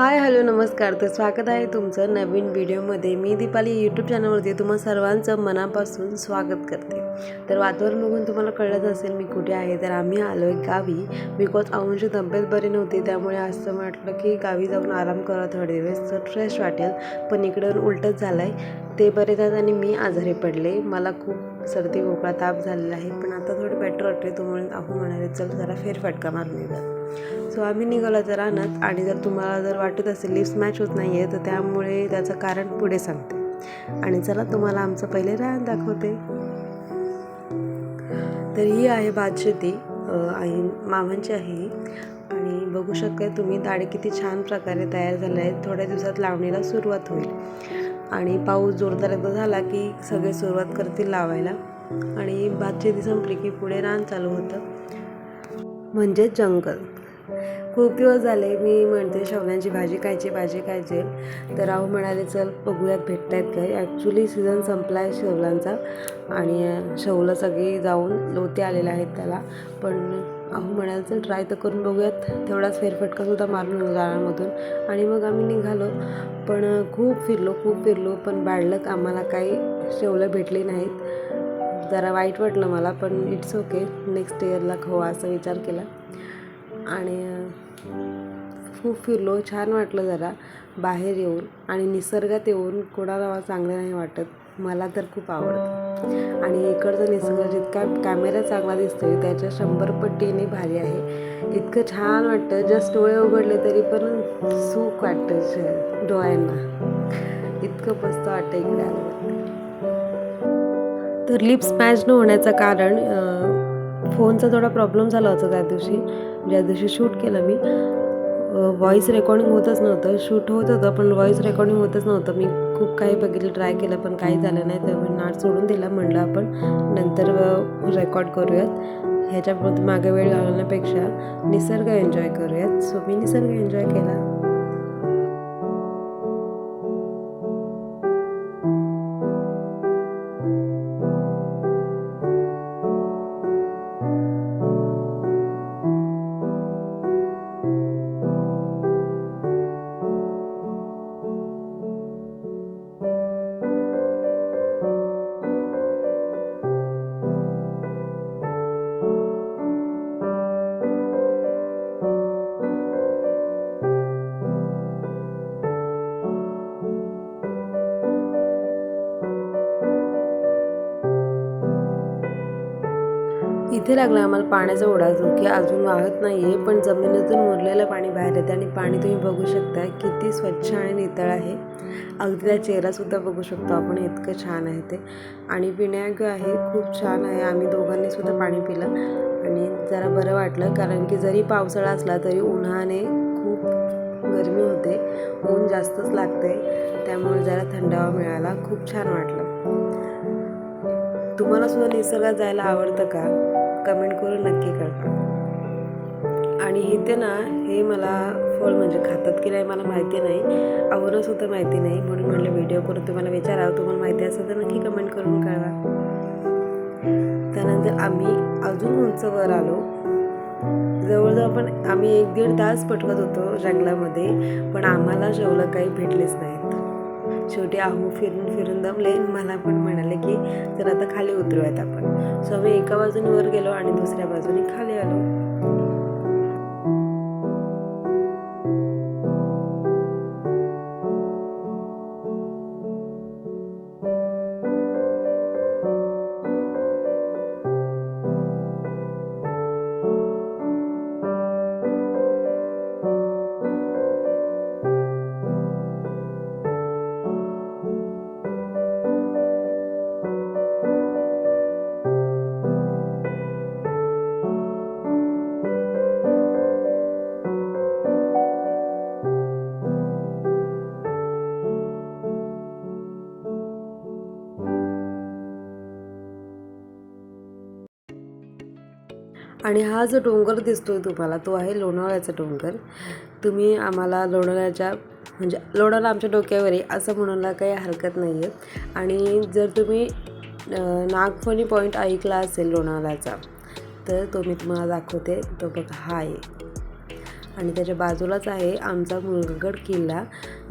Hi hello नमस्कार. तर स्वागत आहे तुमचं नवीन व्हिडिओमध्ये. मी दीपाली यूट्यूब चॅनलवरती तुम्हा सर्वांचं मनापासून स्वागत करते. तर वातावरण बघून तुम्हाला कळलंच असेल मी कुठे आहे. तर आम्ही आलो आहे गावी. बिकॉज आऊंची तब्येत बरी नव्हती त्यामुळे असं म्हटलं की गावी जाऊन आराम करा. थोडे दिवस तर फ्रेश वाटेल. पण इकडं उलटच झालं आहे ते बरे झाले आणि मी आजारी पडले. मला खूप सर्दी खोकला ताप झालेला आहे. पण आता थोडं बेटर वाटते तुम्हाला अहो म्हणाले चल जरा फेरफटका मारून येऊया. सो आम्ही निघालो जर आणत आणि जर तुम्हाला जर वाटत असेल लिफ्ट मॅच होत नाही आहे तर त्यामुळे त्याचं कारण पुढे सांगते. आणि चला तुम्हाला आमचं पहिले रान दाखवते. तर ही आहे भातशेती आई मामांची आहे आणि बघू शकता तुम्ही दाढे किती छान प्रकारे तयार झाले आहेत थोड्या दिवसात लावणीला सुरुवात होईल. आणि पाऊस जोरदार एकदा झाला की सगळे सुरुवात करतील लावायला. आणि भातशेती संपली की पुढे रान चालू होतं. म्हणजे जंगल. खूप दिवस झाले मी म्हणते शेवल्यांची भाजी खायची भाजी खायची. तर राहू म्हणाले चल बघूयात भेटत आहेत काय? ॲक्च्युली सीझन संपला आहे शेवलांचा आणि शेवलं सगळी जाऊन लोते आलेले आहेत त्याला. पण अहो म्हणाले चल ट्राय तर करून बघूयात. तेवढाच फेरफटकासुद्धा मारून येऊ आणि मग आम्ही निघालो. पण खूप फिरलो खूप फिरलो पण बाळलक आम्हाला काही शेवलं भेटली नाहीत. जरा वाईट वाटलं मला पण इट्स ओके नेक्स्ट इयरला खाऊ असा विचार केला. आणि खूप फिरलो. छान वाटलं जरा बाहेर येऊन. आणि निसर्गात येऊन कोणाला चांगलं नाही वाटत. मला तर खूप आवडतं. आणि इकडचं निसर्ग जितका कॅमेरा चांगला दिसतोय त्याच्या शंभर पट्टीने भारी आहे. इतकं छान वाटतं. जस्ट डोळे उघडले तरी पण सुख वाटतं डोळ्यांना. इतकं मस्त वाटतं इकडे तर लिप्स मॅच न होण्याचं कारण फोनचा थोडा प्रॉब्लेम झाला होता त्या दिवशी. ज्या दिवशी शूट केलं मी. व्हॉईस रेकॉर्डिंग होतच नव्हतं. शूट होत होतं पण व्हॉईस रेकॉर्डिंग होतच नव्हतं. मी खूप काही बघितलं ट्राय केलं पण काही झालं नाही. तर मी नाट सोडून दिला म्हणलं आपण नंतर रेकॉर्ड करूयात. ह्याच्या मागे वेळ घालवण्यापेक्षा निसर्ग एन्जॉय करूयात. सो मी निसर्ग एन्जॉय केला. इथे लागला आम्हाला पाण्याचा ओढा जो की अजून वाहत नाही आहे पण जमिनीतून मुरलेलं पाणी बाहेर येते आणि पाणी तुम्ही बघू शकता किती स्वच्छ आणि नितळ आहे. अगदी त्या चेहरासुद्धा बघू शकतो आपण इतकं छान आहे ते. आणि पिण्यायोग्य आहे खूप छान आहे. आम्ही दोघांनी सुद्धा पाणी पिलं आणि जरा बरं वाटलं कारण की जरी पावसाळा असला तरी उन्हाने खूप गरमी होते ऊन जास्तच लागते त्यामुळे जरा थंडावा मिळाला खूप छान वाटलं. तुम्हाला सुद्धा निसर्गात जायला आवडतं का? कमेंट करून नक्की कळवा. आणि इथे ना हे मला फळ म्हणजे खातात की नाही मला माहिती नाही. आवडं सुद्धा माहिती नाही. म्हणून म्हटलं व्हिडिओ करून तुम्हाला विचारावं. तुम्हाला माहिती असेल तर नक्की कमेंट करून कळवा. त्यानंतर आम्ही अजून उंच वर आलो. जवळजवळ पण आम्ही एक दीड तास पटकत होतो जंगलामध्ये. पण आम्हाला जेवलं काही भेटलेच नाही. शेवटी आहो फिरून फिरून दमले मला पण म्हणाले की तर आता खाली उतरूयात आपण. सो आम्ही एका बाजूने वर गेलो आणि दुसऱ्या बाजूने खाली आलो. आणि हा जो डोंगर दिसतो आहे तुम्हाला तो आहे लोणावळ्याचा डोंगर. तुम्ही आम्हाला लोणावळ्याच्या म्हणजे लोणावळा आमच्या डोक्यावर आहे असं म्हणायला काही हरकत नाही आहे आणि जर तुम्ही नागफणी पॉईंट ऐकला असेल लोणावळ्याचा तर तो मी तुम्हाला दाखवते. तो बघा हा आहे. आणि त्याच्या बाजूलाच आहे आमचा मुलगड किल्ला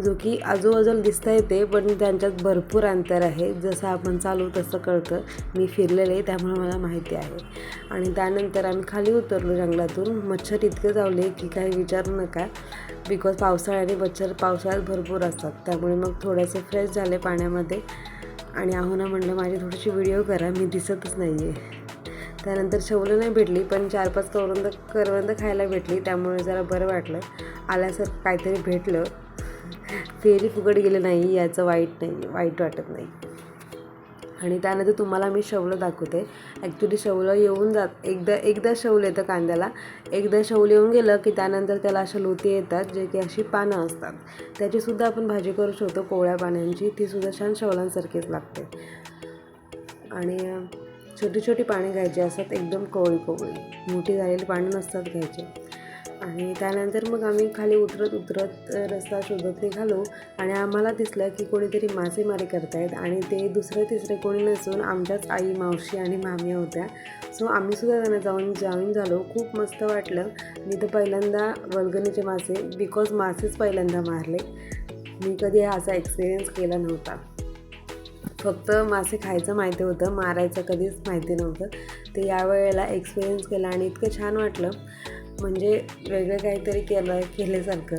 जो की आजूबाजूला दिसता येते पण त्यांच्यात भरपूर अंतर आहे. जसं आपण चालू तसं कळतं. मी फिरलेले त्यामुळे मला माहिती आहे. आणि त्यानंतर आम्ही खाली उतरलो जंगलातून. मच्छर इतके चावले की काही विचारू नका. बिकॉज पावसाळ्याने मच्छर पावसाळ्यात भरपूर असतात. त्यामुळे मग थोडेसे फ्रेश झाले पाण्यामध्ये. आणि आहोना म्हणलं माझी थोडीशी व्हिडिओ करा. मी दिसतच नाही आहे त्यानंतर शेवलं नाही भेटली पण चार पाच करवंद करवंद खायला भेटली त्यामुळे जरा बरं वाटलं. आल्यासारखं काहीतरी भेटलं. फेरी फुकट गेलं नाही याचं वाईट नाही वाईट वाटत नाही. आणि त्यानंतर तुम्हाला मी शवलं दाखवते. ॲक्च्युली शवलं येऊन जात एकदा एकदा शवलं येतं कांद्याला. एकदा शवलं येऊन गेलं की त्यानंतर त्याला अशा लोती येतात जे की अशी पानं असतात. त्याचीसुद्धा आपण भाजी करू शकतो कोवळ्या पाण्यांची तीसुद्धा छान शवलांसारखीच लागते. आणि छोटी छोटी पाणी घ्यायची असतात एकदम कोवळी कोवळी. मोठी झालेली पाणी नसतात घ्यायचे. आणि त्यानंतर मग आम्ही खाली उतरत उतरत रस्ता शोधत निघालो आणि आम्हाला दिसलं की कोणीतरी मासेमारी करतायत आणि ते दुसरे तिसरे कोणी नसून आमच्याच आई मावशी आणि मामी होत्या. सो आम्हीसुद्धा त्यांना जाऊन जॉईन झालो. खूप मस्त वाटलं. मी तर पहिल्यांदा वल्गणीचे मासे बिकॉज मासेच पहिल्यांदा मारले. मी कधी असा एक्सपिरियन्स केला नव्हता. फक्त मासे खायचं माहिती होतं मारायचं कधीच माहिती नव्हतं. ते यावेळेला एक्सपिरियन्स केला आणि इतकं छान वाटलं. म्हणजे वेगळं काहीतरी केलं केल्यासारखं.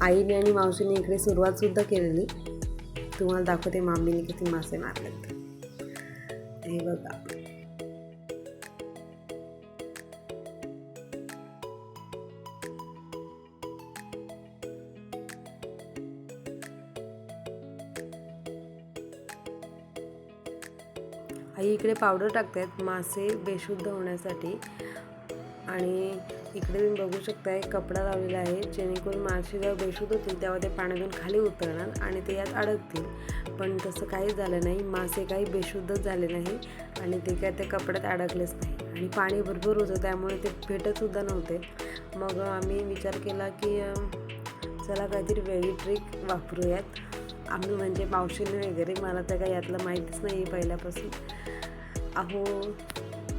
आईने आणि मावशीने इकडे सुरुवातसुद्धा केलेली. तुम्हाला दाखवते मामीने किती मासे मारलेत. हे बघा. आई इकडे पावडर टाकतायत मासे बेशुद्ध होण्यासाठी. आणि इकडे तुम्ही बघू शकताय कपडा लावलेला आहे. जेणेकरून मासे जेव्हा बेशुद्ध होतील तेव्हा ते पाण्यातून खाली उतरणार आणि ते यात अडकतील. पण तसं काहीच झालं नाही. मासे काही बेशुद्धच झाले नाही आणि ते काय त्या कपड्यात अडकलेच नाही. आणि पाणी भरपूर होतं त्यामुळे ते भेटतसुद्धा नव्हते. मग आम्ही विचार केला की चला काहीतरी वेगळी ट्रिक वापरूयात. आम्ही म्हणजे मावशीने वगैरे मला तर काही यातलं माहितीच नाही आहे पहिल्यापासून. अहो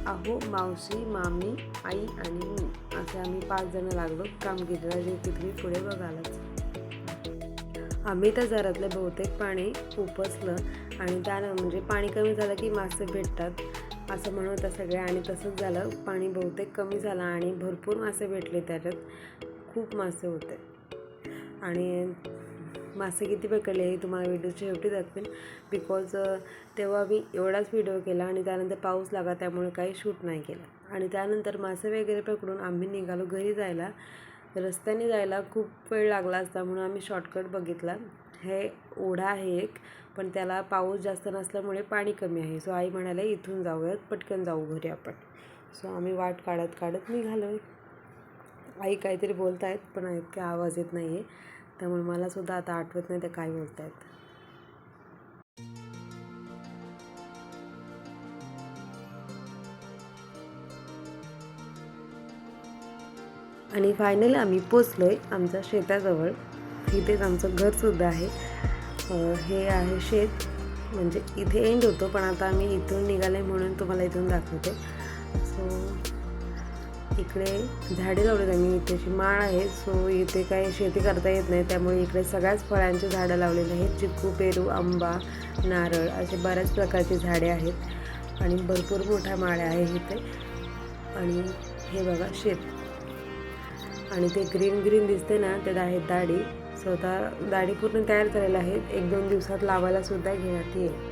अहो मावशी मामी आई आणि मी. असे आम्ही पाच जण लागलो कामगिरीला जे की पुढे बघालच आम्ही त्या जरातलं बहुतेक पाणी उपसलं आणि त्यानं म्हणजे पाणी कमी झालं की मासे भेटतात. असं म्हणत होत्या सगळ्या आणि तसंच झालं. पाणी बहुतेक कमी झालं आणि भरपूर मासे भेटले त्याच्यात. खूप मासे होते. आणि मासे किती पकडले हे तुम्हाला व्हिडिओच्या शेवटी दाखवेन. बिकॉज तेव्हा मी एवढाच व्हिडिओ केला आणि त्यानंतर पाऊस लागला त्यामुळे काही शूट नाही केलं. आणि त्यानंतर मासे वगैरे पकडून आम्ही निघालो घरी जायला. रस्त्याने जायला खूप वेळ लागला असता म्हणून आम्ही शॉर्टकट बघितला. हे ओढा आहे एक पण त्याला पाऊस जास्त नसल्यामुळे पाणी कमी आहे. सो आई म्हणाले इथून जाऊयात पटकन जाऊ घरी आपण. सो आम्ही वाट काढत काढत निघालो आई काहीतरी बोलत आहेत पण इतका आवाज येत नाही आहे त्यामुळे मलासुद्धा आता आठवत नाही ते काय बोलत आहेत आणि फायनली आम्ही पोचलो आहे आमच्या शेताजवळ. इथेच आमचं घरसुद्धा आहे. हे आहे शेत. म्हणजे इथे एंड होतो पण आता आम्ही इथून निघाले म्हणून तुम्हाला इथून दाखवते. आहे इकडे झाडे लावलेत आम्ही इथे अशी माळ आहे सो इथे काही शेती करता येत नाही त्यामुळे इकडे सगळ्याच फळांची झाडं लावलेली आहेत चिक्कू पेरू आंबा नारळ असे बऱ्याच प्रकारची झाडे आहेत. आणि भरपूर मोठ्या माळ्या आहे इथे. आणि हे बघा शेत. आणि ते ग्रीन ग्रीन दिसते ना ते आहेत दाढी. स्वतः दाढी पूर्ण तयार करायला आहेत. एक दोन दिवसात लावायला सुद्धा घेण्यात येईल.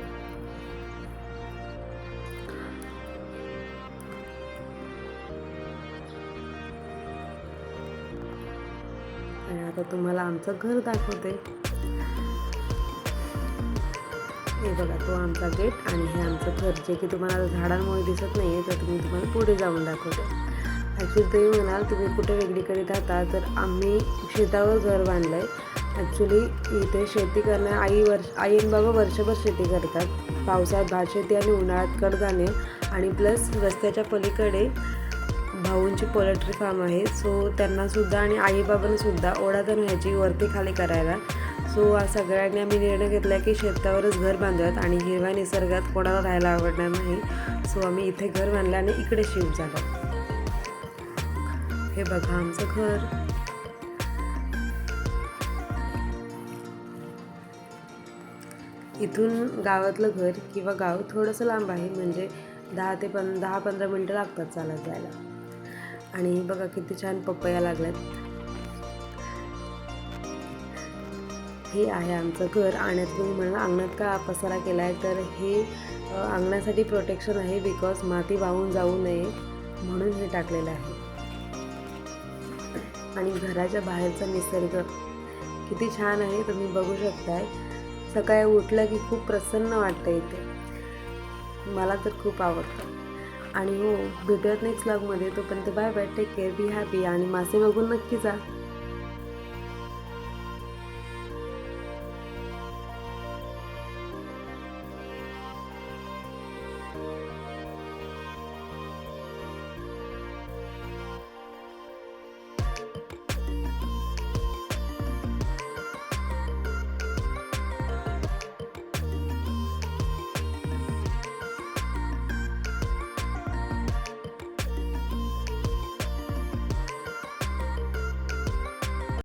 आता तुम्हाला आमचं घर दाखवते. हे बघा तो आमचा गेट आणि हे आमचं घर. जे की तुम्हाला झाडांमुळे दिसत नाही आहे तर तुम्ही तुम्हाला पुढे जाऊन दाखवते. ॲक्च्युली तुम्ही म्हणाल तुम्ही कुठे वेगळीकडे राहता तर आम्ही शेतावर घर बांधलं आहे ॲक्च्युली इथे शेती करणं आई वर्ष आई आणि बाबा वर्षभर शेती करतात. पावसाळ्यात भात शेती आणि उन्हाळ्यात कडधान्य आणि प्लस रस्त्याच्या पलीकडे भाऊंची पोल्ट्री फार्म आहे. सो त्यांनासुद्धा आणि आईबाबांनासुद्धा तर व्हायची वरती खाली करायला. सो सगळ्यांनी आम्ही निर्णय घेतला की शेतावरच घर बांधूयात आणि हिरव्या निसर्गात कोणाला राहायला आवडणार नाही. सो आम्ही इथे घर बांधलं आणि इकडे शिफ्ट झालो. हे बघा आमचं घर. इथून गावातलं घर किंवा गाव थोडंसं लांब आहे. म्हणजे दहा ते पं दहा पंधरा मिनटं लागतात चालत जायला. आणि बघा किती छान पपया लागल्यात. हे आहे आमचं घर. आणि तुम्ही म्हणाल अंगणात का पसारा केला आहे तर हे अंगणासाठी प्रोटेक्शन आहे बिकॉज माती वाहून जाऊ नये म्हणून हे टाकलेलं आहे. आणि घराच्या बाहेरचा निसर्ग किती छान आहे तुम्ही बघू शकताय. सकाळी उठलं की खूप प्रसन्न वाटतं इथे. मला तर खूप आवडतं. आणि हो भेटूयात नेक्स्ट ब्लॉगमध्ये तोपर्यंत bye bye take care be happy आणि मासे बघून नक्की जा.